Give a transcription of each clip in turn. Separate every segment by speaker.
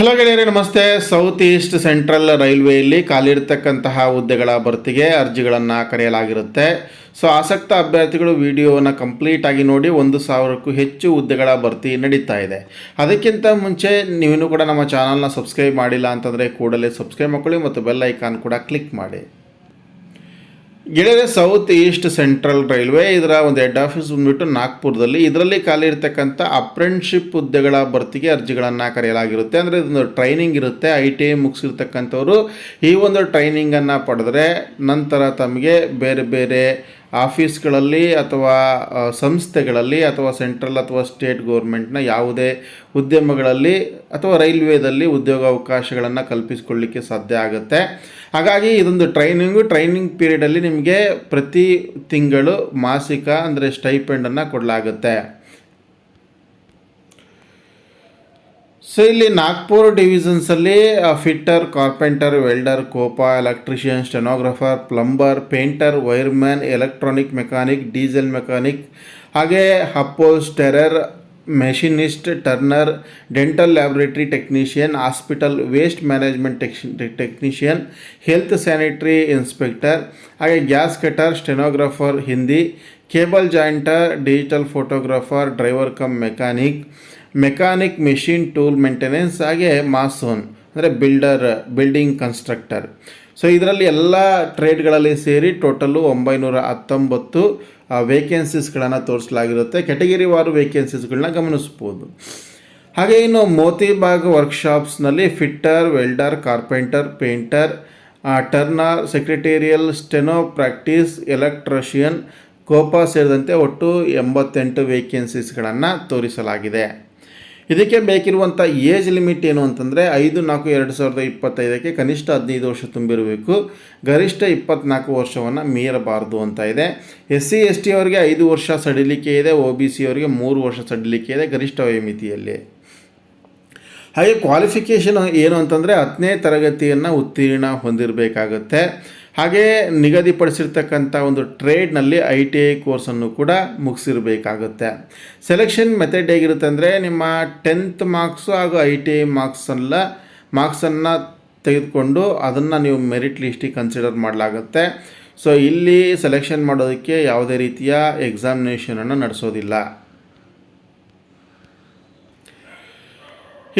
Speaker 1: Hello ಗೆಳೆಯರೆ, ನಮಸ್ತೆ. South east central ರೈಲ್ವೆಯಲ್ಲಿ ಖಾಲಿರ್ತಕ್ಕಂತಹ ಹುದ್ದೆಗಳ ಭರ್ತಿಗೆ ಅರ್ಜಿಗಳನ್ನು ಕರೆಯಲಾಗಿರುತ್ತೆ. ಸೊ ಆಸಕ್ತ ಅಭ್ಯರ್ಥಿಗಳು ವಿಡಿಯೋವನ್ನು ಕಂಪ್ಲೀಟ್ ಆಗಿ ನೋಡಿ ಒಂದು ಸಾವಿರಕ್ಕೂ ಹೆಚ್ಚು ಹುದ್ದೆಗಳ ಭರ್ತಿ ನಡೀತಾ ಇದೆ. ಅದಕ್ಕಿಂತ ಮುಂಚೆ ನೀವಿನ್ನೂ ಕೂಡ ನಮ್ಮ ಚಾನಲ್ನ ಸಬ್ಸ್ಕ್ರೈಬ್ ಮಾಡಿಲ್ಲ ಅಂತಂದರೆ ಕೂಡಲೇ ಸಬ್ಸ್ಕ್ರೈಬ್ ಮಾಡ್ಕೊಳ್ಳಿ ಮತ್ತು ಬೆಲ್ ಐಕಾನ್ ಕೂಡ ಕ್ಲಿಕ್ ಮಾಡಿ. ಗೆಳೆಯರೆ ಸೌತ್ ಈಸ್ಟ್ ಸೆಂಟ್ರಲ್ ರೈಲ್ವೆ ಇದರ ಒಂದು ಹೆಡ್ ಆಫೀಸ್ ಬಂದ್ಬಿಟ್ಟು ನಾಗ್ಪುರದಲ್ಲಿ ಇದರಲ್ಲಿ ಖಾಲಿ ಇರ್ತಕ್ಕಂಥ ಅಪ್ರೆಂಟ್ಶಿಪ್ ಹುದ್ದೆಗಳ ಭರ್ತಿಗೆ ಅರ್ಜಿಗಳನ್ನು ಕರೆಯಲಾಗಿರುತ್ತೆ. ಅಂದರೆ ಇದೊಂದು ಟ್ರೈನಿಂಗ್ ಇರುತ್ತೆ. ಐ ಟಿ ಐ ಮುಗಿಸಿರ್ತಕ್ಕಂಥವ್ರು ಈ ಒಂದು ಟ್ರೈನಿಂಗನ್ನು ಪಡೆದ್ರೆ ನಂತರ ತಮಗೆ ಬೇರೆ ಬೇರೆ ಆಫೀಸ್ಗಳಲ್ಲಿ ಅಥವಾ ಸಂಸ್ಥೆಗಳಲ್ಲಿ ಅಥವಾ ಸೆಂಟ್ರಲ್ ಅಥವಾ ಸ್ಟೇಟ್ ಗೌರ್ಮೆಂಟ್ನ ಯಾವುದೇ ಉದ್ಯಮಗಳಲ್ಲಿ ಅಥವಾ ರೈಲ್ವೇದಲ್ಲಿ ಉದ್ಯೋಗಾವಕಾಶಗಳನ್ನು ಕಲ್ಪಿಸಿಕೊಳ್ಳಿಕ್ಕೆ ಸಾಧ್ಯ ಆಗುತ್ತೆ. ಹಾಗಾಗಿ ಇದೊಂದು ಟ್ರೈನಿಂಗು. ಟ್ರೈನಿಂಗ್ ಪೀರಿಯಡಲ್ಲಿ ನಿಮಗೆ ಪ್ರತಿ ತಿಂಗಳು ಮಾಸಿಕ ಅಂದರೆ ಸ್ಟೈಪೆಂಡನ್ನು ಕೊಡಲಾಗುತ್ತೆ. ಸೊ ಇಲ್ಲಿ Nagpur ಡಿವಿಷನ್ಸಲ್ಲಿ fitter carpenter welder COPA electrician stenographer plumber painter wireman electronic mechanic diesel mechanic ಹಾಗೆ upholsterer machinist turner dental laboratory technician hospital waste management technician health sanitary inspector ಹಾಗೆ gas cutter stenographer Hindi cable jointer digital photographer driver cum mechanic mechanic machine tool maintenance ಹಾಗೆ mason ಅಂದರೆ builder building constructor so ಇದರಲ್ಲಿ ಎಲ್ಲ ಟ್ರೇಡ್ಗಳಲ್ಲಿ ಸೇರಿ total ಒಂಬೈನೂರ ಹತ್ತೊಂಬತ್ತು ವೇಕೆನ್ಸೀಸ್ಗಳನ್ನು ತೋರಿಸಲಾಗಿರುತ್ತೆ. Category ವಾರು ವೇಕೆನ್ಸೀಸ್ಗಳನ್ನ ಗಮನಿಸ್ಬೋದು. ಹಾಗೆ ಇನ್ನು Motibagh ವರ್ಕ್ಶಾಪ್ಸ್ನಲ್ಲಿ fitter welder carpenter painter turner secretarial steno practice electrician COPA ಸೇರಿದಂತೆ ಒಟ್ಟು ಎಂಬತ್ತೆಂಟು ವೇಕೆನ್ಸೀಸ್ಗಳನ್ನು ತೋರಿಸಲಾಗಿದೆ. ಇದಕ್ಕೆ ಬೇಕಿರುವಂಥ ಏಜ್ ಲಿಮಿಟ್ ಏನು ಅಂತಂದರೆ ಐದು, ನಾಲ್ಕು, ಎರಡು ಸಾವಿರದ ಇಪ್ಪತ್ತೈದಕ್ಕೆ ಕನಿಷ್ಠ ಹದಿನೈದು ವರ್ಷ ತುಂಬಿರಬೇಕು. ಗರಿಷ್ಠ ಇಪ್ಪತ್ನಾಲ್ಕು ವರ್ಷವನ್ನು ಮೀರಬಾರ್ದು ಅಂತ ಇದೆ. ಎಸ್ ಸಿ ಎಸ್ ಟಿ ಅವರಿಗೆ ಐದು ವರ್ಷ ಸಡಿಲಿಕೆ ಇದೆ. ಒ ಬಿ ಸಿ ಅವರಿಗೆ ಮೂರು ವರ್ಷ ಸಡಿಲಿಕೆ ಇದೆ ಗರಿಷ್ಠ ವಯಮಿತಿಯಲ್ಲಿ. ಹಾಗೆ ಕ್ವಾಲಿಫಿಕೇಷನ್ ಏನು ಅಂತಂದರೆ ಹತ್ತನೇ ತರಗತಿಯನ್ನು ಉತ್ತೀರ್ಣ ಹೊಂದಿರಬೇಕಾಗುತ್ತೆ. ಹಾಗೆ ನಿಗದಿಪಡಿಸಿರ್ತಕ್ಕಂಥ ಒಂದು ಟ್ರೇಡ್ನಲ್ಲಿ ಐ ಟಿ ಐ ಕೋರ್ಸನ್ನು ಕೂಡ ಮುಗಿಸಿರಬೇಕಾಗುತ್ತೆ. ಸೆಲೆಕ್ಷನ್ ಮೆಥಡ್ ಹೇಗಿರುತ್ತೆ ಅಂದರೆ ನಿಮ್ಮ ಟೆಂತ್ ಮಾರ್ಕ್ಸು ಹಾಗೂ ಐ ಟಿ ಐ ಮಾರ್ಕ್ಸಲ್ಲ ಮಾರ್ಕ್ಸನ್ನು ತೆಗೆದುಕೊಂಡು ಅದನ್ನು ನೀವು ಮೆರಿಟ್ ಲಿಸ್ಟಿಗೆ ಕನ್ಸಿಡರ್ ಮಾಡಲಾಗುತ್ತೆ. ಸೊ ಇಲ್ಲಿ ಸೆಲೆಕ್ಷನ್ ಮಾಡೋದಕ್ಕೆ ಯಾವುದೇ ರೀತಿಯ ಎಕ್ಸಾಮಿನೇಷನನ್ನು ನಡೆಸೋದಿಲ್ಲ.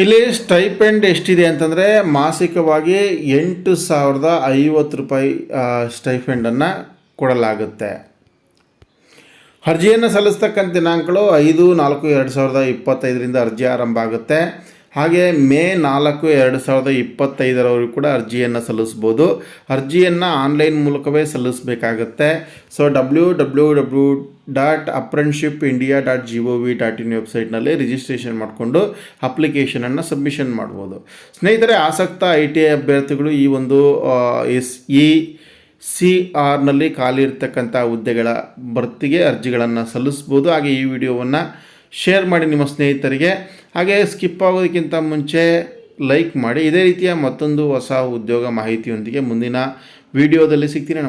Speaker 1: ಇಲ್ಲಿ ಸ್ಟೈಪೆಂಡ್ ಎಷ್ಟಿದೆ ಅಂತಂದರೆ ಮಾಸಿಕವಾಗಿ ಎಂಟು ಸಾವಿರದ ಐವತ್ತು ರೂಪಾಯಿ ಸ್ಟೈಫೆಂಡನ್ನು ಕೊಡಲಾಗುತ್ತೆ. ಅರ್ಜಿಯನ್ನು ಸಲ್ಲಿಸ್ತಕ್ಕಂಥ ದಿನಾಂಕಗಳು ಐದು ನಾಲ್ಕು ಎರಡು ಸಾವಿರದ ಇಪ್ಪತ್ತೈದರಿಂದ ಅರ್ಜಿ ಆರಂಭ ಆಗುತ್ತೆ. ಹಾಗೆ ಮೇ ನಾಲ್ಕು ಎರಡು ಸಾವಿರದ ಇಪ್ಪತ್ತೈದರವರೆಗೂ ಕೂಡ ಅರ್ಜಿಯನ್ನು ಸಲ್ಲಿಸ್ಬೋದು. ಅರ್ಜಿಯನ್ನು ಆನ್ಲೈನ್ ಮೂಲಕವೇ ಸಲ್ಲಿಸಬೇಕಾಗತ್ತೆ. So, W W W dot apprenticeship India dot G O V dot in ವೆಬ್ಸೈಟ್ನಲ್ಲಿ ರಿಜಿಸ್ಟ್ರೇಷನ್ ಮಾಡಿಕೊಂಡು ಅಪ್ಲಿಕೇಶನನ್ನು ಸಬ್ಮಿಷನ್ ಮಾಡ್ಬೋದು. ಸ್ನೇಹಿತರೆ, ಆಸಕ್ತ ಐ ಟಿ ಐ ಅಭ್ಯರ್ಥಿಗಳು ಈ ಒಂದು ಎಸ್, ಇ, ಸಿ ಆರ್ನಲ್ಲಿ ಖಾಲಿ ಇರ್ತಕ್ಕಂಥ ಹುದ್ದೆಗಳ ಭರ್ತಿಗೆ ಅರ್ಜಿಗಳನ್ನು ಸಲ್ಲಿಸ್ಬೋದು. ಹಾಗೆ ಈ ವಿಡಿಯೋವನ್ನು ಶೇರ್ ಮಾಡಿ ನಿಮ್ಮ ಸ್ನೇಹಿತರಿಗೆ. ಹಾಗೆ ಸ್ಕಿಪ್ ಆಗೋದಕ್ಕಿಂತ ಮುಂಚೆ ಲೈಕ್ ಮಾಡಿ. ಇದೇ ರೀತಿಯ ಮತ್ತೊಂದು ಹೊಸ ಉದ್ಯೋಗ ಮಾಹಿತಿಯೊಂದಿಗೆ ಮುಂದಿನ ವಿಡಿಯೋದಲ್ಲಿ ಸಿಗ್ತೀನಿ. ನಮ್ಮ